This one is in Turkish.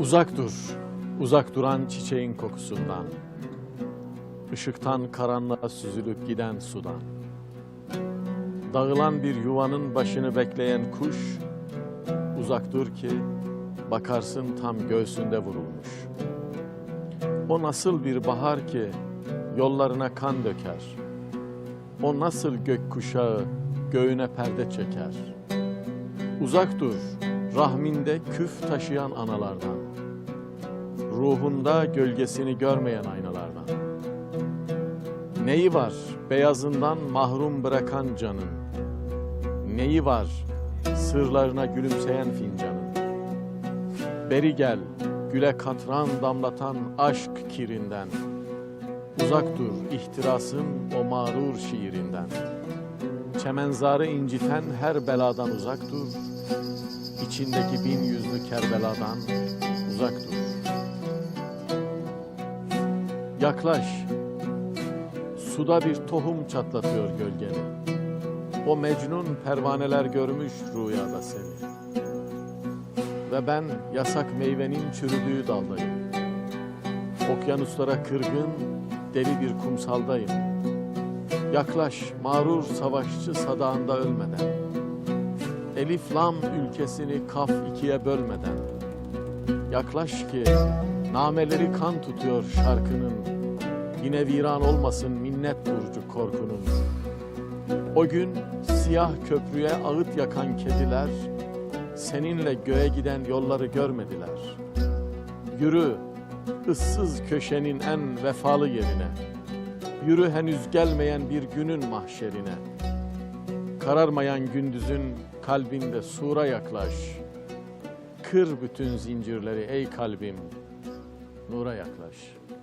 Uzak dur, uzak duran çiçeğin kokusundan. Işıktan karanlığa süzülüp giden sudan. Dağılan bir yuvanın başını bekleyen kuş, uzak dur ki bakarsın tam göğsünde vurulmuş. O nasıl bir bahar ki yollarına kan döker. O nasıl gök kuşağı göğüne perde çeker. Uzak dur, rahminde küf taşıyan analardan. Ruhunda gölgesini görmeyen aynalardan. Neyi var beyazından mahrum bırakan canın? Neyi var sırlarına gülümseyen fincanın? Beri gel, güle katran damlatan aşk kirinden. Uzak dur ihtirasın o mağrur şiirinden. Çemenzarı inciten her beladan uzak dur. İçindeki bin yüzlü kerbeladan uzak dur. Yaklaş, suda bir tohum çatlatıyor gölgeni. O mecnun pervaneler görmüş rüyada seni. Ve ben yasak meyvenin çürüdüğü daldayım. Okyanuslara kırgın, deli bir kumsaldayım. Yaklaş mağrur savaşçı sadağında ölmeden. Elif lam ülkesini kaf ikiye bölmeden. Yaklaş ki nameleri kan tutuyor şarkının. Yine viran olmasın minnet burcu korkunun. O gün siyah köprüye ağıt yakan kediler seninle göğe giden yolları görmediler. Yürü ıssız köşenin en vefalı yerine. Yürü henüz gelmeyen bir günün mahşerine. Kararmayan gündüzün kalbinde sura yaklaş. Kır bütün zincirleri ey kalbim, nura yaklaş.''